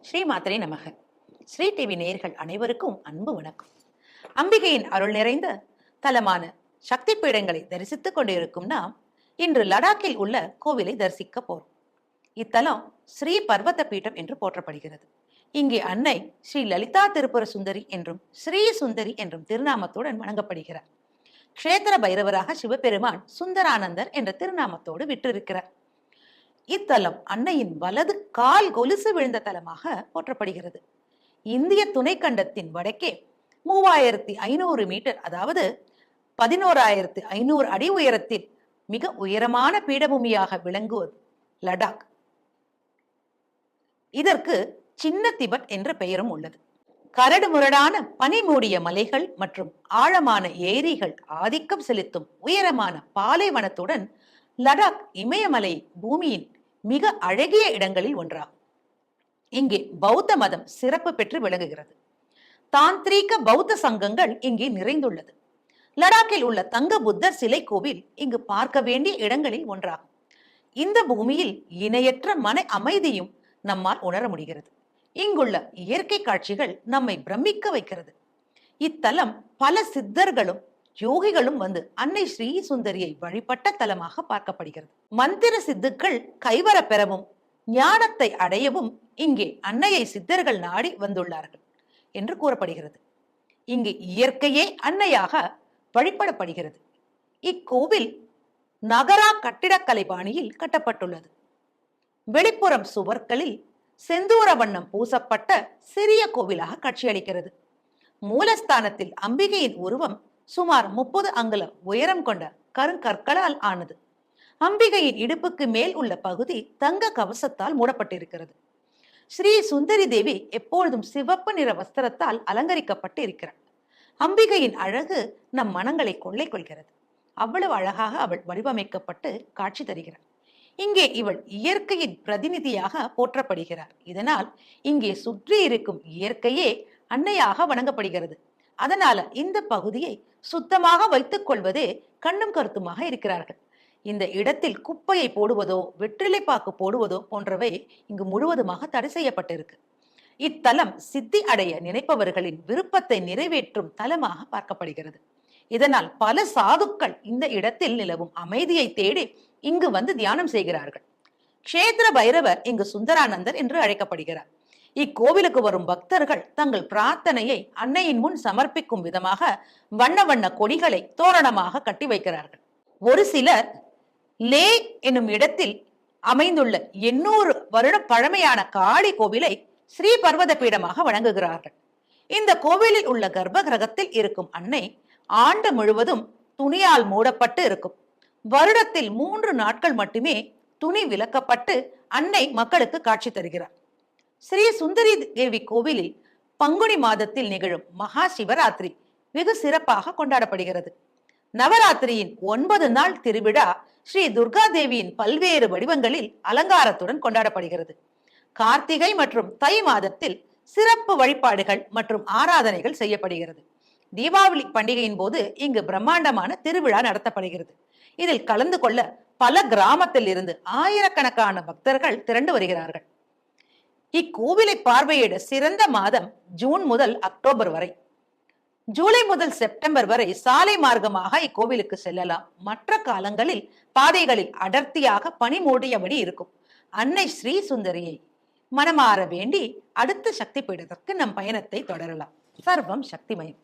ஸ்ரீ மாத்திரை நமக. ஸ்ரீ டிவி நேயர்கள் அனைவருக்கும் அன்பு வணக்கம். அம்பிகையின் அருள் நிறைந்த தலமான சக்தி பீடங்களை தரிசித்துக் கொண்டிருக்கும் நாம் இன்று லடாக்கில் உள்ள கோவிலை தரிசிக்க போறோம். இத்தலம் ஸ்ரீ பர்வத பீடம் என்று போற்றப்படுகிறது. இங்கே அன்னை ஸ்ரீ லலிதா திருப்புர சுந்தரி என்றும் ஸ்ரீ சுந்தரி என்றும் திருநாமத்துடன் வணங்கப்படுகிறார். க்ஷேத்திர பைரவராக சிவபெருமான் சுந்தரானந்தர் என்ற திருநாமத்தோடு விற்றிருக்கிறார். இத்தலம் அன்னையின் வலது கால் கொலுசு விழுந்த தலமாக போற்றப்படுகிறது. இந்திய துணைக்கண்டத்தின் வடக்கே மூவாயிரத்தி ஐநூறு மீட்டர் அதாவது பதினோராயிரத்தி ஐநூறு அடி உயரத்தில் மிக உயரமான பீடபூமியாக விளங்குவது லடாக். இதற்கு சின்ன திபெத் என்ற பெயரும் உள்ளது. கரடுமுரடான பனி மூடிய மலைகள் மற்றும் ஆழமான ஏரிகள் ஆதிக்கம் செலுத்தும் உயரமான பாலைவனத்துடன் லடாக் இமயமலை பூமியின் மிக அழகிய இடங்களில் ஒன்றாகும். இங்கே பௌத்த மதம் சிறப்பு பெற்று விளங்குகிறது. தாந்திரீக பௌத்த சங்கங்கள் இங்கே நிறைந்துள்ளது. லடாக்கில் உள்ள தங்க புத்தர் சிலை கோவில் இங்கு பார்க்க வேண்டிய இடங்களில் ஒன்றாகும். இந்த பூமியில் இணையற்ற மன அமைதியும் நம்மால் உணர முடிகிறது. இங்குள்ள இயற்கை காட்சிகள் நம்மை பிரமிக்க வைக்கிறது. இத்தலம் பல சித்தர்களும் யோகிகளும் வந்து அன்னை ஸ்ரீ சுந்தரியை வழிபட்ட தலமாக பார்க்கப்படுகிறது. மந்திர சித்துக்கள் கைவர பெறவும் ஞானத்தை அடையவும் இங்கே அன்னையை சித்தர்கள் நாடி வந்துள்ளார்கள் என்று கூறப்படுகிறது. இங்கு இயற்கையே அன்னையாக வழிபடப்படுகிறது. இக்கோவில் நகரா கட்டிடக்கலை பாணியில் கட்டப்பட்டுள்ளது. வெளிப்புறம் சுவர்களில் செந்தூர வண்ணம் பூசப்பட்ட சிறிய கோவிலாக காட்சியளிக்கிறது. மூலஸ்தானத்தில் அம்பிகையின் உருவம் சுமார் முப்பது அங்குலம் உயரம் கொண்ட கருங்கற்களால் ஆனது. அம்பிகையின் இடுப்புக்கு மேல் உள்ள பகுதி தங்க கவசத்தால் மூடப்பட்டிருக்கிறது. ஸ்ரீ சுந்தரி தேவி எப்பொழுதும் சிவப்பு நிற வஸ்திரத்தால் அலங்கரிக்கப்பட்டு இருக்கிறார் அம்பிகையின் அழகு நம் மனங்களை கொள்ளை கொள்கிறது. அவ்வளவு அழகாக அவள் வடிவமைக்கப்பட்டு காட்சி தருகிறார் இங்கே இவள் இயற்கையின் பிரதிநிதியாக போற்றப்படுகிறார். இதனால் இங்கே சுற்றி இருக்கும் இயற்கையே அன்னையாக வணங்கப்படுகிறது. அதனால இந்த பகுதியை சுத்தமாக வைத்துக் கொள்வதே கண்ணும் கருத்துமாக இருக்கிறார்கள். இந்த இடத்தில் குப்பையை போடுவதோ வெற்றிலைப்பாக்கு போடுவதோ போன்றவை இங்கு முழுவதுமாக தடை செய்யப்பட்டிருக்கு. இத்தலம் சித்தி அடைய நினைப்பவர்களின் விருப்பத்தை நிறைவேற்றும் தலமாக பார்க்கப்படுகிறது. இதனால் பல சாதுக்கள் இந்த இடத்தில் நிலவும். அமைதியை தேடி இங்கு வந்து தியானம் செய்கிறார்கள். கஷேத்திர பைரவர் இங்கு சுந்தரானந்தர் என்று அழைக்கப்படுகிறார். இக்கோவிலுக்கு வரும் பக்தர்கள் தங்கள் பிரார்த்தனையை அன்னையின் முன் சமர்ப்பிக்கும் விதமாக வண்ண வண்ண கொடிகளை தோரணமாக கட்டி வைக்கிறார்கள். ஒரு சிலர் லே என்னும் இடத்தில் அமைந்துள்ள எண்ணூறு வருட பழமையான காளி கோவிலை ஸ்ரீ பர்வத பீடமாக வழங்குகிறார்கள் இந்த கோவிலில் உள்ள கர்ப்ப கிரகத்தில் இருக்கும் அன்னை ஆண்டு முழுவதும் துணியால் மூடப்பட்டு இருக்கும். வருடத்தில் மூன்று நாட்கள் மட்டுமே துணி விலக்கப்பட்டு அன்னை மக்களுக்கு காட்சி தருகிறார். ஸ்ரீ சுந்தரி தேவி கோவிலில் பங்குனி மாதத்தில் நிகழும் மகா சிவராத்திரி வெகு சிறப்பாக கொண்டாடப்படுகிறது. நவராத்திரியின் ஒன்பது நாள் திருவிழா ஸ்ரீ துர்கா தேவியின் பல்வேறு வடிவங்களில் அலங்காரத்துடன் கொண்டாடப்படுகிறது. கார்த்திகை மற்றும் தை மாதத்தில் சிறப்பு வழிபாடுகள் மற்றும் ஆராதனைகள் செய்யப்படுகிறது. தீபாவளி பண்டிகையின் போது இங்கு பிரம்மாண்டமான திருவிழா நடத்தப்படுகிறது. இதில் கலந்து கொள்ள பல கிராமத்தில் இருந்து ஆயிரக்கணக்கான பக்தர்கள் திரண்டு வருகிறார்கள். இக்கோவிலை பார்வையிட சிறந்த மாதம் ஜூன் முதல் அக்டோபர் வரை. ஜூலை முதல் செப்டம்பர் வரை சாலை மார்க்கமாக இக்கோவிலுக்கு செல்லலாம். மற்ற காலங்களில் பாதைகளில் அடர்த்தியாக பனி மூடியபடி இருக்கும். அன்னை ஸ்ரீ சுந்தரியை மனமாற வேண்டி அடுத்த சக்தி பீடத்திற்கு நம் பயணத்தை தொடரலாம். சர்வம் சக்திமயம்.